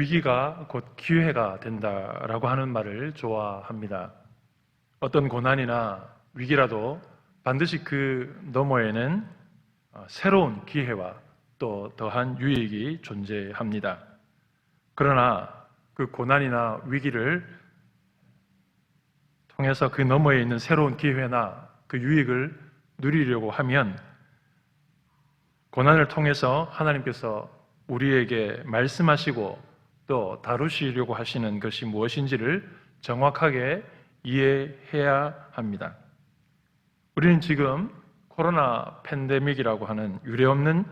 위기가 곧 기회가 된다라고 하는 말을 좋아합니다. 어떤 고난이나 위기라도 반드시 그 너머에는 어, 새로운 기회와 또 더한 유익이 존재합니다. 그러나 그 고난이나 위기를 통해서 그 너머에 있는 새로운 기회나 그 유익을 누리려고 하면 고난을 통해서 하나님께서 우리에게 말씀하시고 또 다루시려고 하시는 것이 무엇인지를 정확하게 이해해야 합니다. 우리는 지금 코로나 팬데믹이라고 하는 유례없는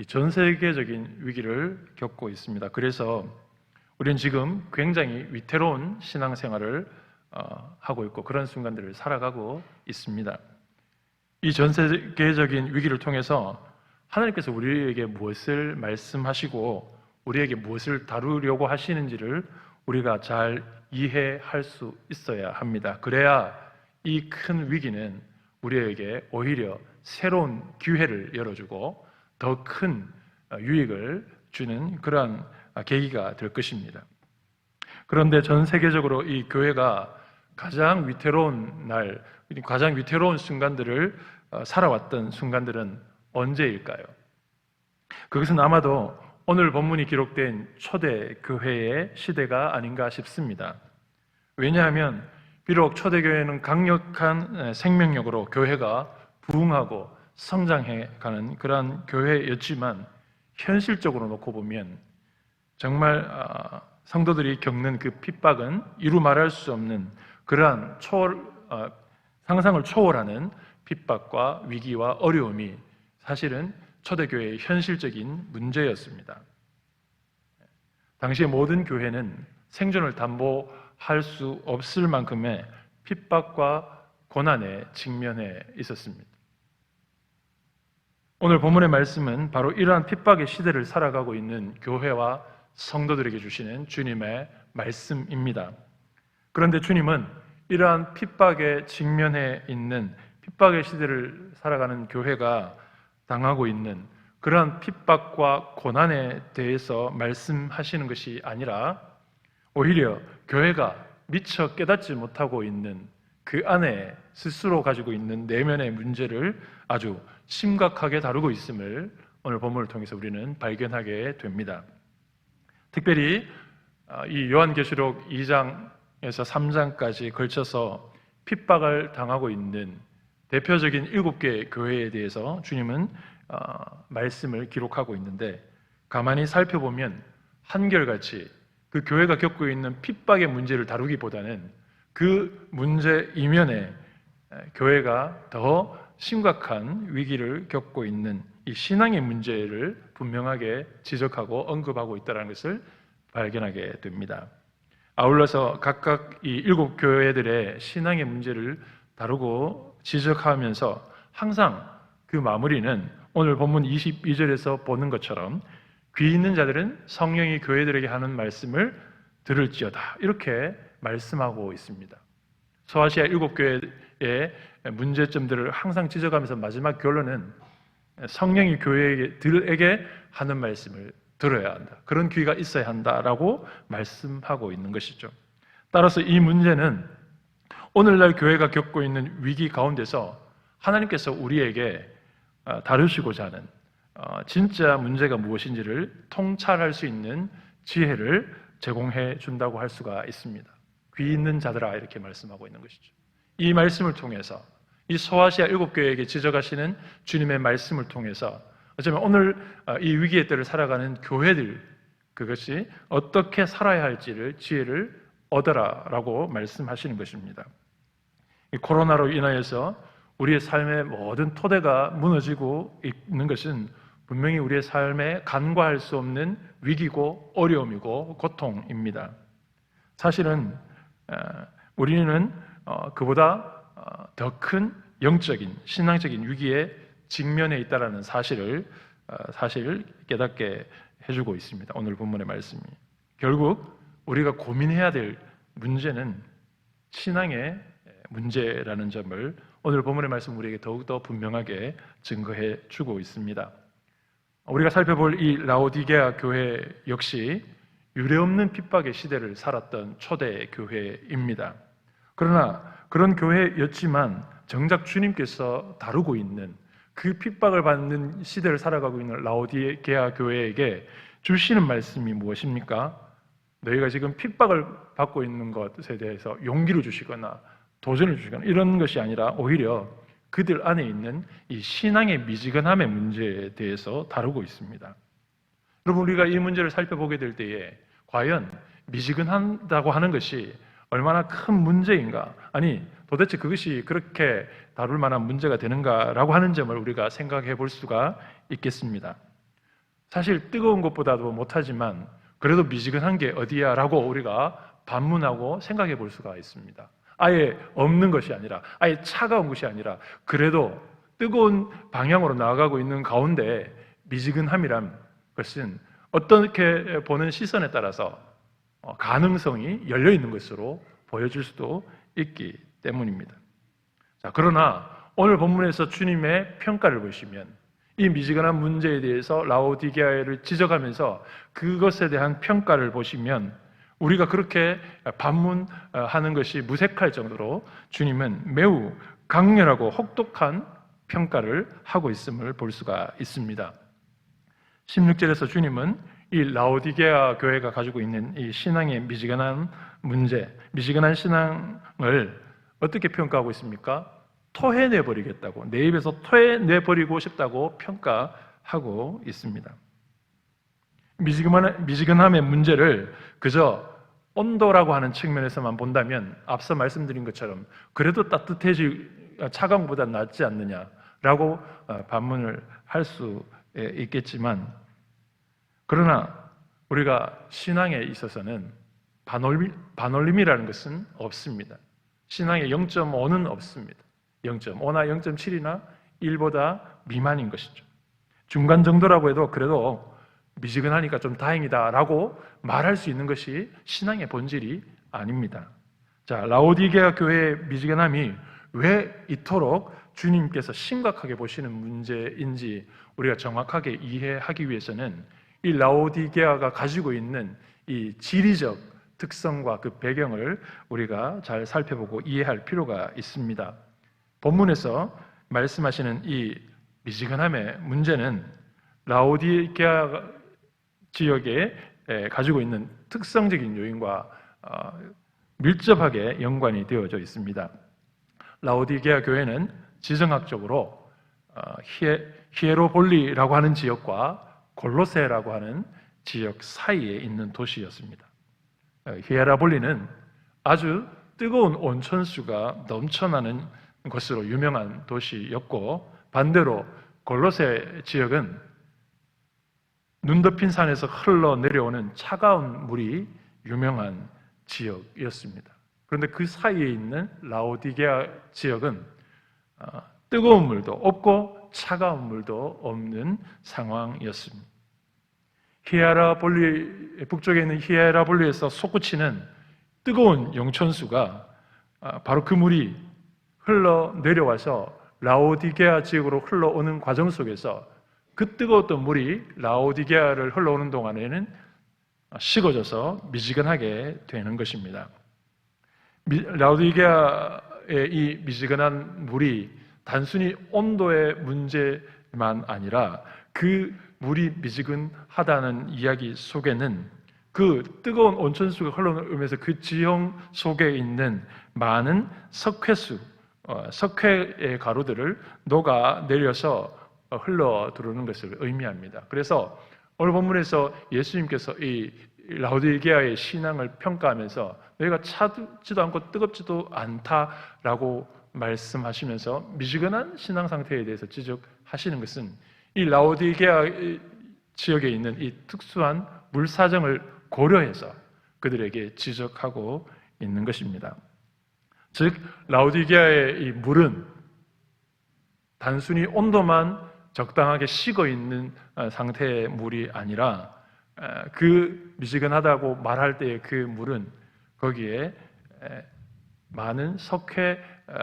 이전 세계적인 위기를 겪고 있습니다. 그래서 우리는 지금 굉장히 위태로운 신앙생활을 어, 하고 있고 그런 순간들을 살아가고 있습니다. 이 전 세계적인 위기를 통해서 하나님께서 우리에게 무엇을 말씀하시고 우리에게 무엇을 다루려고 하시는지를 우리가 잘 이해할 수 있어야 합니다. 그래야 이 큰 위기는 우리에게 오히려 새로운 기회를 열어주고 더 큰 유익을 주는 그러한 계기가 될 것입니다. 그런데 전 세계적으로 이 교회가 가장 위태로운 날, 가장 위태로운 순간들을 어, 살아왔던 순간들은 언제일까요? 그것은 아마도 오늘 본문이 기록된 초대 교회의 시대가 아닌가 싶습니다. 왜냐하면 비록 초대 교회는 강력한 생명력으로 교회가 부흥하고 성장해 가는 그러한 교회였지만 현실적으로 놓고 보면 정말 아, 성도들이 겪는 그 핍박은 이루 말할 수 없는 그러한 초월, 어, 상상을 초월하는 핍박과 위기와 어려움이 사실은 초대교회의 현실적인 문제였습니다. 당시의 모든 교회는 생존을 담보할 수 없을 만큼의 핍박과 고난에 직면해 있었습니다. 오늘 본문의 말씀은 바로 이러한 핍박의 시대를 살아가고 있는 교회와 성도들에게 주시는 주님의 말씀입니다. 그런데 주님은 이러한 핍박에 직면해 있는 핍박의 시대를 살아가는 교회가 당하고 있는 그러한 핍박과 고난에 대해서 말씀하시는 것이 아니라 오히려 교회가 미처 깨닫지 못하고 있는 그 안에 스스로 가지고 있는 내면의 문제를 아주 심각하게 다루고 있음을 오늘 본문을 통해서 우리는 발견하게 됩니다. 특별히 아, 이 요한계시록 2장에서 3장까지 걸쳐서 핍박을 당하고 있는 대표적인 일곱 개 교회에 대해서 주님은 아, 말씀을 기록하고 있는데 가만히 살펴보면 한결같이 그 교회가 겪고 있는 핍박의 문제를 다루기보다는 그 문제 이면에 교회가 더 심각한 위기를 겪고 있는 이 신앙의 문제를 분명하게 지적하고 언급하고 있다는 것을 발견하게 됩니다. 아울러서 각각 이 일곱 교회들의 신앙의 문제를 다루고 지적하면서 항상 그 마무리는 오늘 본문 22절에서 보는 것처럼 귀 있는 자들은 성령이 교회들에게 하는 말씀을 들을지어다. 이렇게 말씀하고 있습니다. 소아시아 일곱 교회의 문제점들을 항상 지적하면서 마지막 결론은 성령이 교회들에게 하는 말씀을 들어야 한다. 그런 귀가 있어야 한다라고 말씀하고 있는 것이죠. 따라서 이 문제는 오늘날 교회가 겪고 있는 위기 가운데서 하나님께서 우리에게 어, 다루시고자 하는 어, 진짜 문제가 무엇인지를 통찰할 수 있는 지혜를 제공해 준다고 할 수가 있습니다. 귀 있는 자들아 이렇게 말씀하고 있는 것이죠. 이 말씀을 통해서 이 소아시아 일곱 교회에게 지적하시는 주님의 말씀을 통해서 어쩌면 오늘 어, 이 위기의 때를 살아가는 교회들 그것이 어떻게 살아야 할지를 지혜를 얻어라라고 말씀하시는 것입니다. 이 코로나로 인하여서 우리의 삶의 모든 토대가 무너지고 있는 것은 분명히 우리의 삶에 간과할 수 없는 위기고 어려움이고 고통입니다. 사실은 어, 우리는 어, 그보다 어, 더큰 영적인 신앙적인 위기에 직면해 있다라는 사실을 사실 깨닫게 해주고 있습니다. 오늘 본문의 말씀이 결국 우리가 고민해야 될 문제는 신앙의 문제라는 점을 오늘 본문의 말씀 우리에게 더욱더 분명하게 증거해 주고 있습니다. 우리가 살펴볼 이 라오디게아 교회 역시 유례없는 핍박의 시대를 살았던 초대 교회입니다. 그러나 그런 교회였지만 정작 주님께서 다루고 있는 그 핍박을 받는 시대를 살아가고 있는 라오디게아 교회에게 주시는 말씀이 무엇입니까? 너희가 지금 핍박을 받고 있는 것에 대해서 용기를 주시거나 도전을 주시거나 이런 것이 아니라 오히려 그들 안에 있는 이 신앙의 미지근함의 문제에 대해서 다루고 있습니다. 여러분 우리가 이 문제를 살펴보게 될 때에 과연 미지근하다고 하는 것이 얼마나 큰 문제인가? 아니 도대체 그것이 그렇게 다룰 만한 문제가 되는가라고 하는 점을 우리가 생각해 볼 수가 있겠습니다. 사실 뜨거운 것보다도 못하지만 그래도 미지근한 게 어디야라고 우리가 반문하고 생각해 볼 수가 있습니다. 아예 없는 것이 아니라 아예 차가운 것이 아니라 그래도 뜨거운 방향으로 나아가고 있는 가운데 미지근함이란 것은 어떻게 보는 시선에 따라서 어, 가능성이 열려 있는 것으로 보여질 수도 있기 때문입니다. 자, 그러나 오늘 본문에서 주님의 평가를 보시면 이 미지근한 문제에 대해서 라오디게아를 지적하면서 그것에 대한 평가를 보시면 우리가 그렇게 반문하는 것이 무색할 정도로 주님은 매우 강렬하고 혹독한 평가를 하고 있음을 볼 수가 있습니다. 16절에서 주님은 이 라오디게아 교회가 가지고 있는 이 신앙의 미지근한 문제, 미지근한 신앙을 어떻게 평가하고 있습니까? 토해내 버리겠다고 내 입에서 토해내 버리고 싶다고 평가하고 있습니다. 미지근함의 문제를 그저 온도라고 하는 측면에서만 본다면 앞서 말씀드린 것처럼 그래도 따뜻해지 차가운 것보다 낫지 않느냐라고 어, 반문을 할 수 있겠지만 그러나 우리가 신앙에 있어서는 반올림, 반올림이라는 것은 없습니다. 신앙의 0.5는 없습니다. 0.5나 0.7이나 1보다 미만인 것이죠. 중간 정도라고 해도 그래도 미지근하니까 좀 다행이다라고 말할 수 있는 것이 신앙의 본질이 아닙니다. 자, 라오디게아 교회의 미지근함이 왜 이토록 주님께서 심각하게 보시는 문제인지 우리가 정확하게 이해하기 위해서는 이 라오디게아가 가지고 있는 이 지리적 특성과 그 배경을 우리가 잘 살펴보고 이해할 필요가 있습니다. 본문에서 말씀하시는 이 미지근함의 문제는 라오디게아 지역에 가지고 있는 특성적인 요인과 어, 밀접하게 연관이 되어져 있습니다. 라오디게아 교회는 지정학적으로 어, 히에로볼리라고 하는 지역과 골로세라고 하는 지역 사이에 있는 도시였습니다. 어, 히에라볼리는 아주 뜨거운 온천수가 넘쳐나는 것으로 유명한 도시였고 반대로 골로세 지역은 눈 덮인 산에서 흘러 내려오는 차가운 물이 유명한 지역이었습니다. 그런데 그 사이에 있는 라오디게아 지역은 어, 뜨거운 물도 없고 차가운 물도 없는 상황이었습니다. 히에라볼리 북쪽에 있는 히에라볼리에서 솟구치는 뜨거운 영천수가 아, 바로 그 물이 흘러 내려와서 라오디게아 지역으로 흘러오는 과정 속에서 그 뜨거웠던 물이 라오디게아를 흘러오는 동안에는 식어져서 미지근하게 되는 것입니다. 라오디게아의 이 미지근한 물이 단순히 온도의 문제만 아니라 그 물이 미지근하다는 이야기 속에는 그 뜨거운 온천수가 흘러오면서 그 지형 속에 있는 많은 석회수, 어, 석회의 가루들을 녹아 내려서 흘러 들어오는 것을 의미합니다. 그래서 오늘 본문에서 예수님께서 이 라우디게아의 신앙을 평가하면서 너희가 차지도 않고 뜨겁지도 않다라고 말씀하시면서 미지근한 신앙 상태에 대해서 지적하시는 것은 이 라오디게아 지역에 있는 이 특수한 물 사정을 고려해서 그들에게 지적하고 있는 것입니다. 즉 라오디게아의 이 물은 단순히 온도만 적당하게 식어 있는 어, 상태의 물이 아니라 어, 그 미지근하다고 말할 때의 그 물은 거기에 많은 석회 어,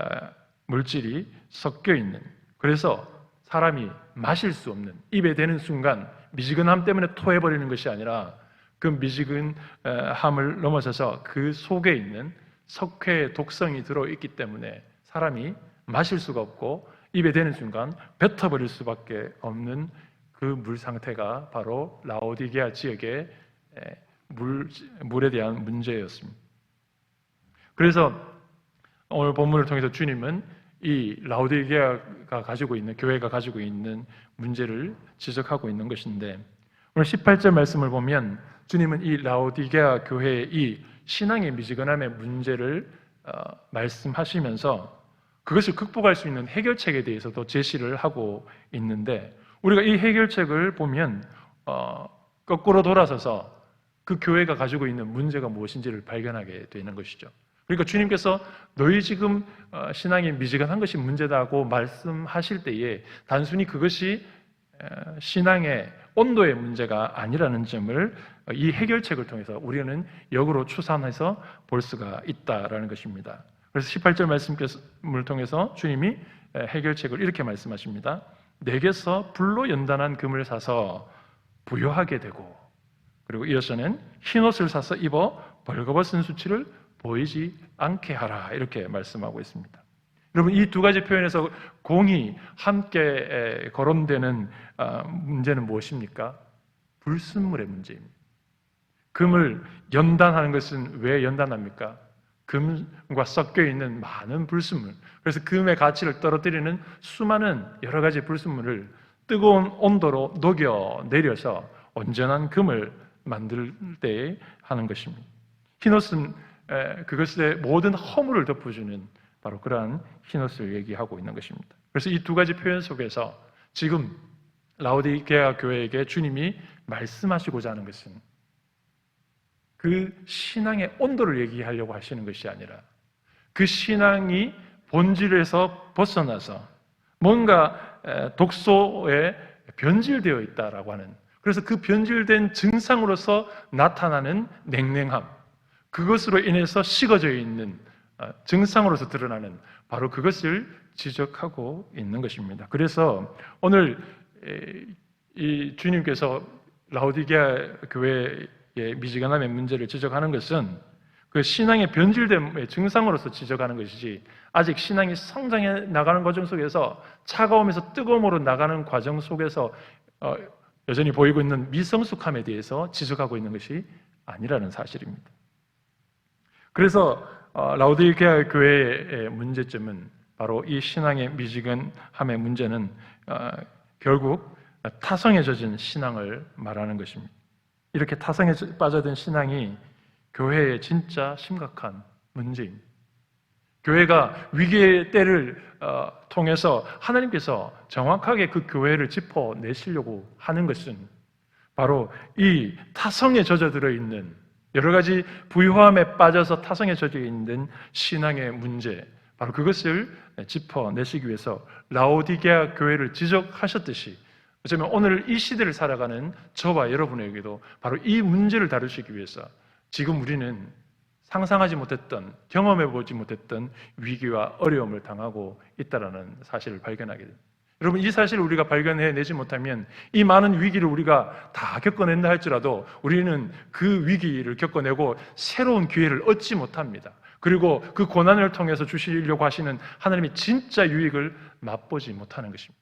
물질이 섞여 있는. 그래서 사람이 마실 수 없는 입에 대는 순간 미지근함 때문에 토해버리는 것이 아니라 그 미지근함을 넘어서서 그 속에 있는 석회의 독성이 들어있기 때문에 사람이 마실 수가 없고 입에 대는 순간 뱉어버릴 수밖에 없는 그 물 상태가 바로 라오디게아 지역의 에, 물, 물에 대한 문제였습니다. 그래서 오늘 본문을 통해서 주님은 이 라오디게아가 가지고 있는 교회가 가지고 있는 문제를 지적하고 있는 것인데 오늘 18절 말씀을 보면 주님은 이 라오디게아 교회의 이 신앙의 미지근함의 문제를 어, 말씀하시면서 그것을 극복할 수 있는 해결책에 대해서도 제시를 하고 있는데 우리가 이 해결책을 보면 어, 거꾸로 돌아서서 그 교회가 가지고 있는 문제가 무엇인지를 발견하게 되는 것이죠. 그러니까 주님께서 너희 지금 어, 신앙이 미지근한 것이 문제다고 말씀하실 때에 단순히 그것이 에, 신앙의 온도의 문제가 아니라는 점을 이 해결책을 통해서 우리는 역으로 추산해서 볼 수가 있다라는 것입니다. 그래서 18절 말씀을 통해서 주님이 해결책을 이렇게 말씀하십니다. 내게서 불로 연단한 금을 사서 부여하게 되고 그리고 이어서는 흰옷을 사서 입어 벌거벗은 수치를 보이지 않게 하라 이렇게 말씀하고 있습니다. 여러분 이 두 가지 표현에서 공이 함께 거론되는 아, 문제는 무엇입니까? 불순물의 문제입니다. 금을 연단하는 것은 왜 연단합니까? 금과 섞여 있는 많은 불순물. 그래서 금의 가치를 떨어뜨리는 수많은 여러 가지 불순물을 뜨거운 온도로 녹여 내려서 온전한 금을 만들 때 하는 것입니다. 흰옷은 그것의 모든 허물을 덮어주는 바로 그러한 흰옷을 얘기하고 있는 것입니다. 그래서 이 두 가지 표현 속에서 지금 라오디게아 교회에게 주님이 말씀하시고자 하는 것은 그 신앙의 온도를 얘기하려고 하시는 것이 아니라 그 신앙이 본질에서 벗어나서 뭔가 독소에 변질되어 있다라고 하는 그래서 그 변질된 증상으로서 나타나는 냉랭함 그것으로 인해서 식어져 있는 어, 증상으로서 드러나는 바로 그것을 지적하고 있는 것입니다. 그래서 오늘 이 주님께서 라오디게아 교회의 미지근함의 문제를 지적하는 것은 그 신앙의 변질됨의 증상으로서 지적하는 것이지 아직 신앙이 성장해 나가는 과정 속에서 차가움에서 뜨거움으로 나가는 과정 속에서 어, 여전히 보이고 있는 미성숙함에 대해서 지적하고 있는 것이 아니라는 사실입니다. 그래서 어, 라우디게아 교회의 문제점은 바로 이 신앙의 미지근함의 문제는 어, 결국 젖은 신앙을 말하는 것입니다. 이렇게 타성에 빠져든 신앙이 교회의 진짜 심각한 문제입니다. 교회가 위기의 때를 어, 통해서 하나님께서 정확하게 그 교회를 짚어내시려고 하는 것은 바로 이 타성에 젖어들어 있는 여러 가지 부유함에 빠져서 타성에 젖어 있는 신앙의 문제, 바로 그것을 짚어내시기 위해서 라오디게아 교회를 지적하셨듯이 어쩌면 오늘 이 시대를 살아가는 저와 여러분에게도 바로 이 문제를 다루시기 위해서 지금 우리는 상상하지 못했던 경험해 보지 못했던 위기와 어려움을 당하고 있다라는 사실을 발견하게 됩니다. 여러분 이 사실을 우리가 발견해 내지 못하면 이 많은 위기를 우리가 다 겪어낸다 할지라도 우리는 그 위기를 겪어내고 새로운 기회를 얻지 못합니다. 그리고 그 고난을 통해서 주시려고 하시는 하나님의 진짜 유익을 맛보지 못하는 것입니다.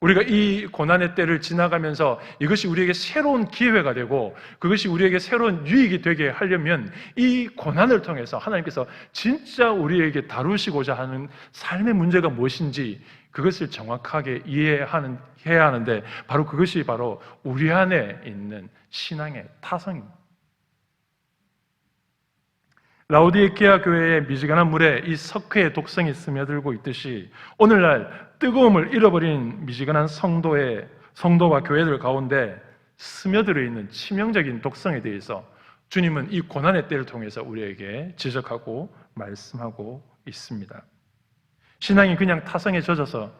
우리가 이 고난의 때를 지나가면서 이것이 우리에게 새로운 기회가 되고 그것이 우리에게 새로운 유익이 되게 하려면 이 고난을 통해서 하나님께서 진짜 우리에게 다루시고자 하는 삶의 문제가 무엇인지 그것을 정확하게 이해하는 해야 하는데 바로 그것이 바로 우리 안에 있는 신앙의 타성입니다. 라우디에키아 교회의 미지근한 물에 이 석회의 독성이 스며들고 있듯이 오늘날 뜨거움을 잃어버린 미지근한 성도의 성도와 교회들 가운데 스며들어 있는 치명적인 독성에 대해서 주님은 이 고난의 때를 통해서 우리에게 지적하고 말씀하고 있습니다. 신앙이 그냥 타성에 젖어서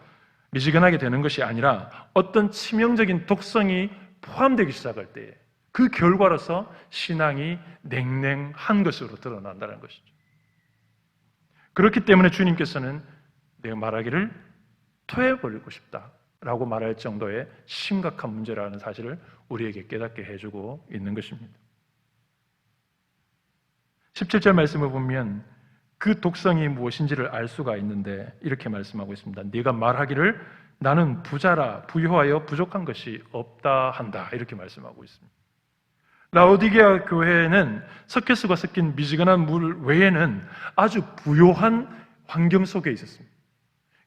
미지근하게 되는 것이 아니라 어떤 치명적인 독성이 포함되기 시작할 때그 결과로서 신앙이 냉랭한 것으로 드러난다는 것이죠. 그렇기 때문에 주님께서는 내가 말하기를 토해버리고 싶다라고 말할 정도의 심각한 문제라는 사실을 우리에게 깨닫게 해주고 있는 것입니다. 17절 말씀을 보면 그 독성이 무엇인지를 알 수가 있는데 이렇게 말씀하고 있습니다. 네가 말하기를 나는 부자라 부유하여 부족한 것이 없다 한다. 이렇게 말씀하고 있습니다. 라오디게아 교회는 석회수가 섞인 미지근한 물 외에는 아주 부요한 환경 속에 있었습니다.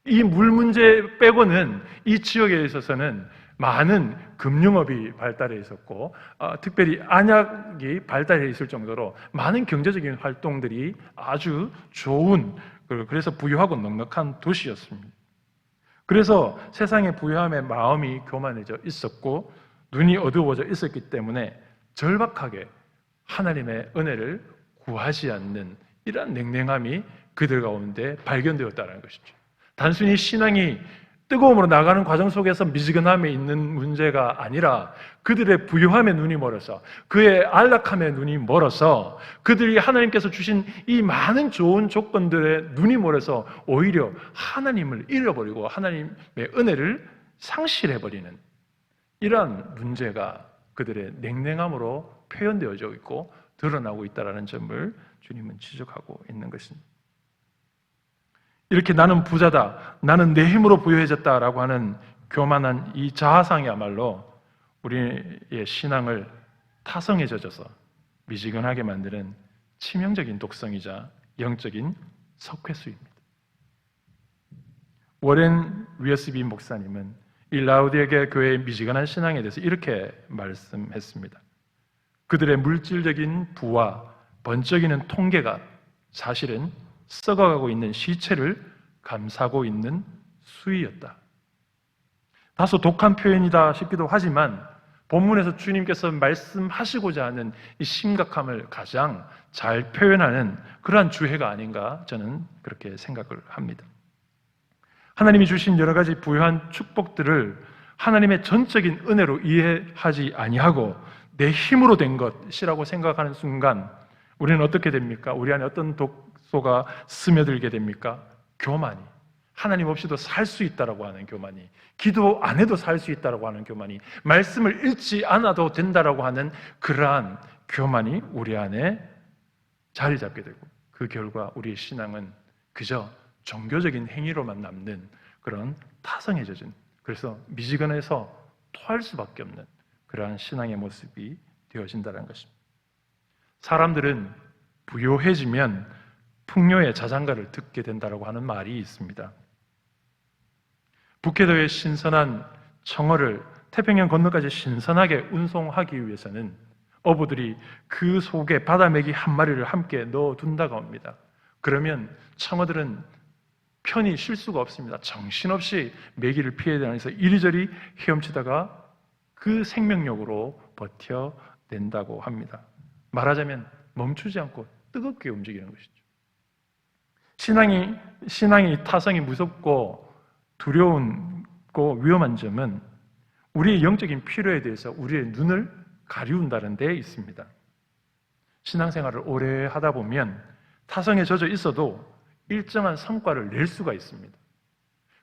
이 물 문제 빼고는 이 지역에 있어서는 많은 금융업이 발달해 있었고, 어, 특별히 안약이 발달해 있을 정도로 많은 경제적인 활동들이 아주 좋은, 그래서 부유하고 넉넉한 도시였습니다. 그래서 세상의 부유함에 마음이 교만해져 있었고, 눈이 어두워져 있었기 때문에 절박하게 하나님의 은혜를 구하지 않는 이러한 냉랭함이 그들 가운데 발견되었다는 것이죠. 단순히 신앙이 뜨거움으로 나가는 과정 속에서 미지근함에 있는 문제가 아니라 그들의 부유함의 눈이 멀어서 그의 안락함의 눈이 멀어서 그들이 하나님께서 주신 이 많은 좋은 조건들의 눈이 멀어서 오히려 하나님을 잃어버리고 하나님의 은혜를 상실해버리는 이러한 문제가 그들의 냉랭함으로 표현되어져 있고 드러나고 있다는 점을 주님은 지적하고 있는 것입니다. 이렇게 나는 부자다, 나는 내 힘으로 부유해졌다라고 하는 교만한 이 자아상이야말로 우리의 신앙을 타성에 젖어서 미지근하게 만드는 치명적인 독성이자 영적인 석회수입니다. 워렌 위어스비 목사님은 이 라우디에게 교회의 미지근한 신앙에 대해서 이렇게 말씀했습니다. 그들의 물질적인 부와 번쩍이는 통계가 사실은 썩어가고 있는 시체를 감싸고 있는 수위였다. 다소 독한 표현이다 싶기도 하지만 본문에서 주님께서 말씀하시고자 하는 이 심각함을 가장 잘 표현하는 그러한 주해가 아닌가 저는 그렇게 생각을 합니다. 하나님이 주신 여러 가지 부유한 축복들을 하나님의 전적인 은혜로 이해하지 아니하고 내 힘으로 된 것이라고 생각하는 순간 우리는 어떻게 됩니까? 우리 안에 어떤 독 소가 스며들게 됩니까? 교만이. 하나님 없이도 살 수 있다라고 하는 교만이, 기도 안 해도 살 수 있다라고 하는 교만이, 말씀을 읽지 않아도 된다라고 하는 그러한 교만이 우리 안에 자리 잡게 되고 그 결과 우리의 신앙은 그저 종교적인 행위로만 남는 그런 젖은 그래서 미지근해서 토할 수밖에 없는 그러한 신앙의 모습이 되어진다는 것입니다. 사람들은 부요해지면 풍요의 자장가를 듣게 된다고 하는 말이 있습니다. 북해도의 신선한 청어를 태평양 건너까지 신선하게 운송하기 위해서는 어부들이 그 속에 바다메기 한 마리를 함께 넣어둔다고 합니다. 그러면 청어들은 편히 쉴 수가 없습니다. 정신없이 메기를 피해 다니면서 이리저리 헤엄치다가 그 생명력으로 버텨낸다고 합니다. 말하자면 멈추지 않고 뜨겁게 움직이는 것이죠. 신앙이, 신앙이 타성이 무섭고 두려운고 위험한 점은 우리의 영적인 필요에 대해서 우리의 눈을 가리운다는 데 있습니다. 신앙생활을 오래 하다 보면 타성에 젖어 있어도 일정한 성과를 낼 수가 있습니다.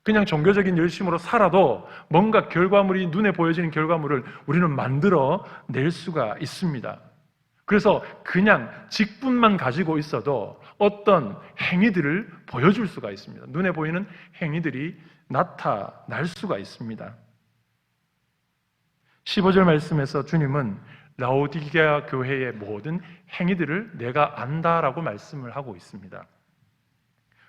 그냥 종교적인 열심으로 살아도 뭔가 결과물이 눈에 보여지는 결과물을 우리는 만들어 낼 수가 있습니다. 그래서 그냥 직분만 가지고 있어도 어떤 행위들을 보여줄 수가 있습니다. 눈에 보이는 행위들이 나타날 수가 있습니다. 15절 말씀에서 주님은 라오디게아 교회의 모든 행위들을 내가 안다라고 말씀을 하고 있습니다.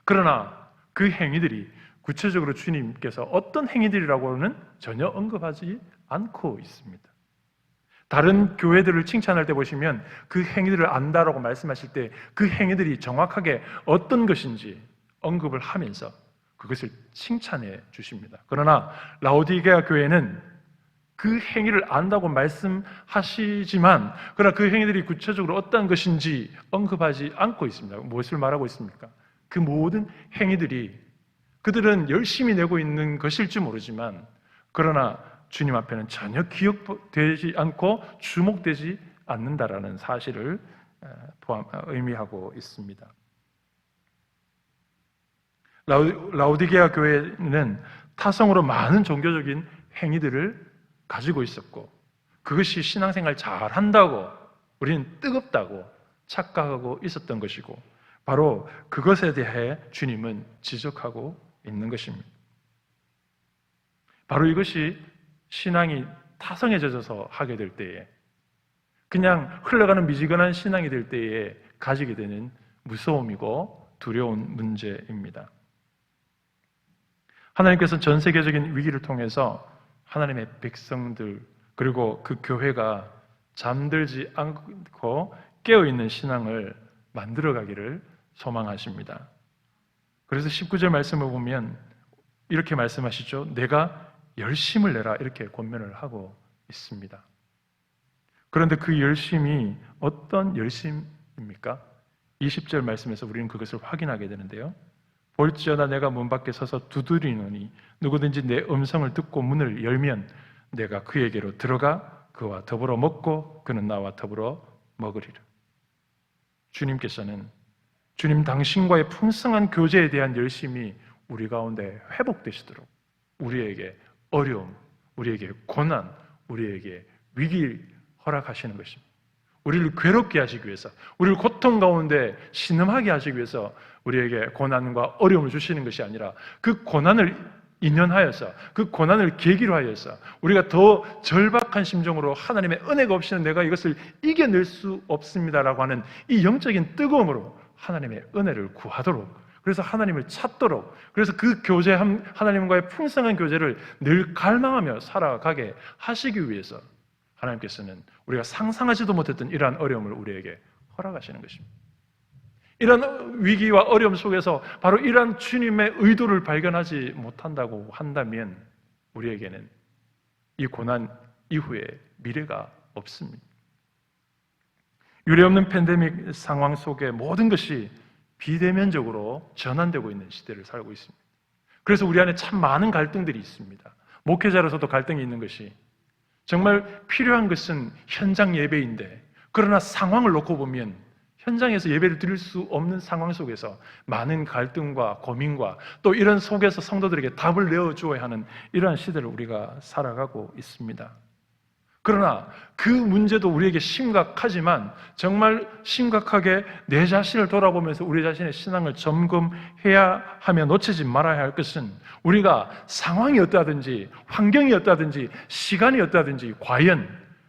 그러나 그 행위들이 구체적으로 주님께서 어떤 행위들이라고는 전혀 언급하지 않고 있습니다. 다른 교회들을 칭찬할 때 보시면 그 행위들을 안다라고 말씀하실 때 그 행위들이 정확하게 어떤 것인지 언급을 하면서 그것을 칭찬해 주십니다. 그러나 라오디게아 교회는 그 행위를 안다고 말씀하시지만 그러나 그 행위들이 구체적으로 어떤 것인지 언급하지 않고 있습니다. 무엇을 말하고 있습니까? 그 모든 행위들이 그들은 열심히 내고 있는 것일지 모르지만 그러나 주님 앞에는 전혀 기억되지 않고 주목되지 않는다라는 사실을 포함 의미하고 있습니다. 라우디게아 교회는 타성으로 많은 종교적인 행위들을 가지고 있었고 그것이 신앙생활 잘 한다고 우리는 뜨겁다고 착각하고 있었던 것이고 바로 그것에 대해 주님은 지적하고 있는 것입니다. 바로 이것이 신앙이 타성에 젖어서 하게 될 때에 그냥 흘러가는 미지근한 신앙이 될 때에 가지게 되는 무서움이고 두려운 문제입니다. 하나님께서 전 세계적인 위기를 통해서 하나님의 백성들 그리고 그 교회가 잠들지 않고 깨어 있는 신앙을 만들어 가기를 소망하십니다. 그래서 19절 말씀을 보면 이렇게 말씀하시죠. 내가 열심을 내라 이렇게 권면을 하고 있습니다. 그런데 그 열심이 어떤 열심입니까? 20절 말씀에서 우리는 그것을 확인하게 되는데요. 볼지어다 내가 문 밖에 서서 두드리노니 누구든지 내 음성을 듣고 문을 열면 내가 그에게로 들어가 그와 더불어 먹고 그는 나와 더불어 먹으리라. 주님께서는 주님 당신과의 풍성한 교제에 대한 열심이 우리 가운데 회복되시도록 우리에게 어려움, 우리에게 고난, 우리에게 위기를 허락하시는 것입니다. 우리를 괴롭게 하시기 위해서, 우리를 고통 가운데 신음하게 하시기 위해서 우리에게 고난과 어려움을 주시는 것이 아니라 그 고난을 인연하여서 그 고난을 계기로 하여서 우리가 더 절박한 심정으로 하나님의 은혜가 없이는 내가 이것을 이겨낼 수 없습니다라고 하는 이 영적인 뜨거움으로 하나님의 은혜를 구하도록 그래서 하나님을 찾도록 그래서 그 교제 하나님과의 풍성한 교제를 늘 갈망하며 살아가게 하시기 위해서 하나님께서는 우리가 상상하지도 못했던 이러한 어려움을 우리에게 허락하시는 것입니다. 이런 위기와 어려움 속에서 바로 이러한 주님의 의도를 발견하지 못한다고 한다면 우리에게는 이 고난 이후에 미래가 없습니다. 유례없는 팬데믹 상황 속에 모든 것이 비대면적으로 전환되고 있는 시대를 살고 있습니다. 그래서 우리 안에 참 많은 갈등들이 있습니다. 목회자로서도 갈등이 있는 것이 정말 필요한 것은 현장 예배인데 그러나 상황을 놓고 보면 현장에서 예배를 드릴 수 없는 상황 속에서 많은 갈등과 고민과 또 이런 속에서 성도들에게 답을 내어 주어야 하는 이러한 시대를 우리가 살아가고 있습니다. 그러나 그 문제도 우리에게 심각하지만 정말 심각하게 내 자신을 돌아보면서 우리 자신의 신앙을 점검해야 하며 놓치지 말아야 할 것은 우리가 상황이 어떠하든지 환경이 어떠하든지 시간이 어떠하든지 과연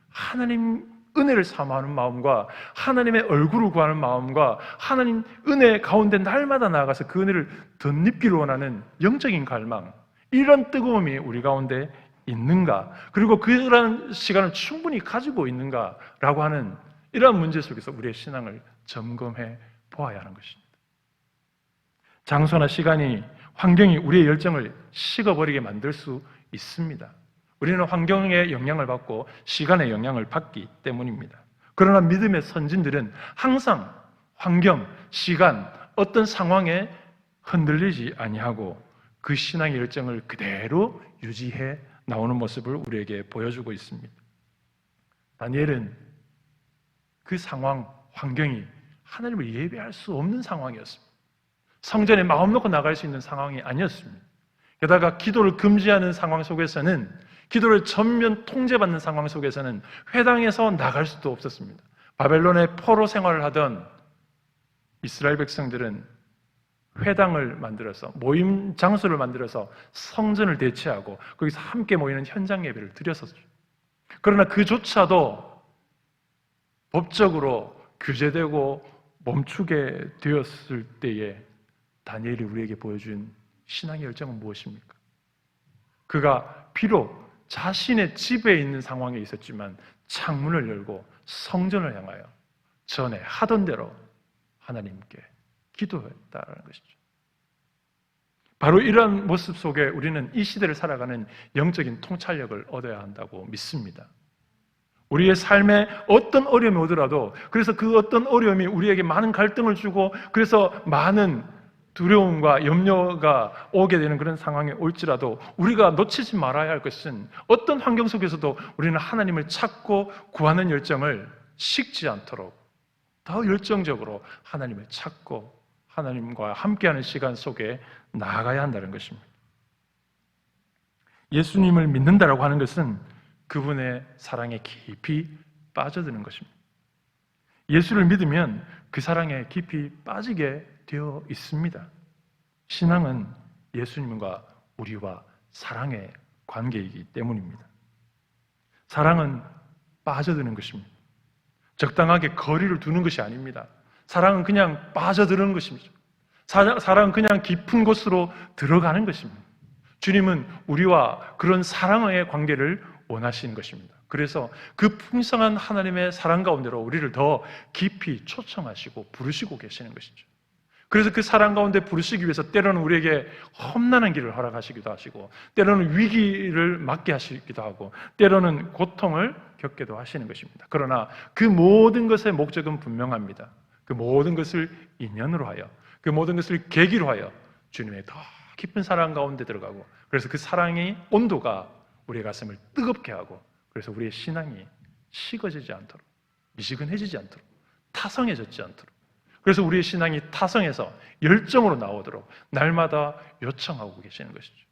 하나님 은혜를 사모하는 마음과 하나님의 얼굴을 구하는 마음과 하나님 은혜 가운데 날마다 나아가서 그 은혜를 덧입기를 원하는 영적인 갈망 이런 뜨거움이 우리 가운데 있는가 그리고 그런 시간을 충분히 가지고 있는가라고 하는 이러한 문제 속에서 우리의 신앙을 점검해 보아야 하는 것입니다. 장소나 시간이 환경이 우리의 열정을 식어버리게 만들 수 있습니다. 우리는 환경의 영향을 받고 시간의 영향을 받기 때문입니다. 그러나 믿음의 선진들은 항상 환경, 시간, 어떤 상황에 흔들리지 아니하고 그 신앙의 열정을 그대로 유지해 나오는 모습을 우리에게 보여주고 있습니다. 다니엘은 그 상황, 환경이 하나님을 예배할 수 없는 상황이었습니다. 성전에 마음 놓고 나갈 수 있는 상황이 아니었습니다. 게다가 기도를 금지하는 상황 속에서는 기도를 전면 통제받는 상황 속에서는 회당에서 나갈 수도 없었습니다. 바벨론의 포로 생활을 하던 이스라엘 백성들은 회당을 만들어서 모임 장소를 만들어서 성전을 대체하고 거기서 함께 모이는 현장 예배를 드렸었죠. 그러나 그조차도 법적으로 규제되고 멈추게 되었을 때에 다니엘이 우리에게 보여준 신앙의 열정은 무엇입니까? 그가 비록 자신의 집에 있는 상황에 있었지만 창문을 열고 성전을 향하여 전에 하던 대로 하나님께 기도했다는 것이죠. 바로 이러한 모습 속에 우리는 이 시대를 살아가는 영적인 통찰력을 얻어야 한다고 믿습니다. 우리의 삶에 어떤 어려움이 오더라도 그래서 그 어떤 어려움이 우리에게 많은 갈등을 주고 그래서 많은 두려움과 염려가 오게 되는 그런 상황에 올지라도 우리가 놓치지 말아야 할 것은 어떤 환경 속에서도 우리는 하나님을 찾고 구하는 열정을 식지 않도록 더 열정적으로 하나님을 찾고 하나님과 함께하는 시간 속에 나아가야 한다는 것입니다. 예수님을 믿는다라고 하는 것은 그분의 사랑에 깊이 빠져드는 것입니다. 예수를 믿으면 그 사랑에 깊이 빠지게 되어 있습니다. 신앙은 예수님과 우리와 사랑의 관계이기 때문입니다. 사랑은 빠져드는 것입니다. 적당하게 거리를 두는 것이 아닙니다. 사랑은 그냥 빠져드는 것입니다. 사- 사랑은 그냥 깊은 곳으로 들어가는 것입니다. 주님은 우리와 그런 사랑의 관계를 원하시는 것입니다. 그래서 그 풍성한 하나님의 사랑 가운데로 우리를 더 깊이 초청하시고 부르시고 계시는 것이죠. 그래서 그 사랑 가운데 부르시기 위해서 때로는 우리에게 험난한 길을 허락하시기도 하시고, 때로는 위기를 맞게 하시기도 하고, 때로는 고통을 겪게도 하시는 것입니다. 그러나 그 모든 것의 목적은 분명합니다. 그 모든 것을 인연으로 하여, 그 모든 것을 계기로 하여 주님의 더 깊은 사랑 가운데 들어가고, 그래서 그 사랑의 온도가 우리의 가슴을 뜨겁게 하고, 그래서 우리의 신앙이 식어지지 않도록, 미지근해지지 않도록, 타성해졌지 않도록, 그래서 우리의 신앙이 타성해서 열정으로 나오도록 날마다 요청하고 계시는 것이죠.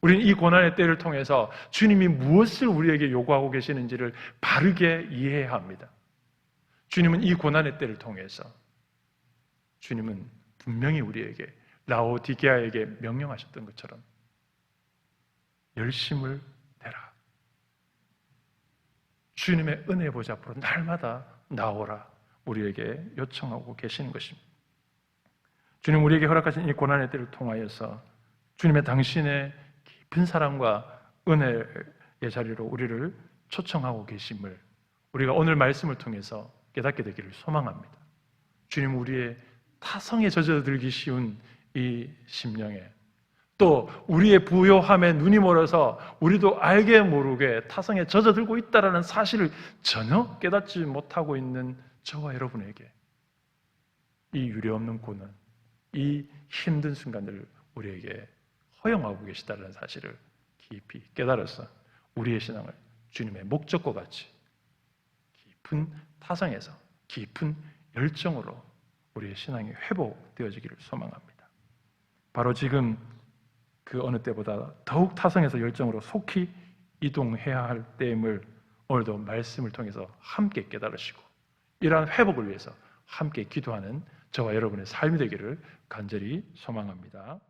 우리는 이 고난의 때를 통해서 주님이 무엇을 우리에게 요구하고 계시는지를 바르게 이해해야 합니다. 주님은 이 고난의 때를 통해서 주님은 분명히 우리에게 라오디게아에게 명령하셨던 것처럼 열심을 내라. 주님의 은혜 보좌 앞으로 날마다 나오라. 우리에게 요청하고 계시는 것입니다. 주님 우리에게 허락하신 이 고난의 때를 통하여서 주님의 당신의 깊은 사랑과 은혜의 자리로 우리를 초청하고 계심을 우리가 오늘 말씀을 통해서 깨닫게 되기를 소망합니다. 주님 우리의 타성에 젖어들기 쉬운 이 심령에 또 우리의 부요함에 눈이 멀어서 우리도 알게 모르게 타성에 젖어들고 있다라는 사실을 전혀 깨닫지 못하고 있는 저와 여러분에게 이 유례없는 고난, 이 힘든 순간들을 우리에게 허용하고 계시다는 사실을 깊이 깨달아서 우리의 신앙을 주님의 목적과 같이 깊은 타성에서 깊은 열정으로 우리의 신앙이 회복되어지기를 소망합니다. 바로 지금 그 어느 때보다 더욱 타성에서 열정으로 속히 이동해야 할 때임을 오늘도 말씀을 통해서 함께 깨달으시고 이러한 회복을 위해서 함께 기도하는 저와 여러분의 삶이 되기를 간절히 소망합니다.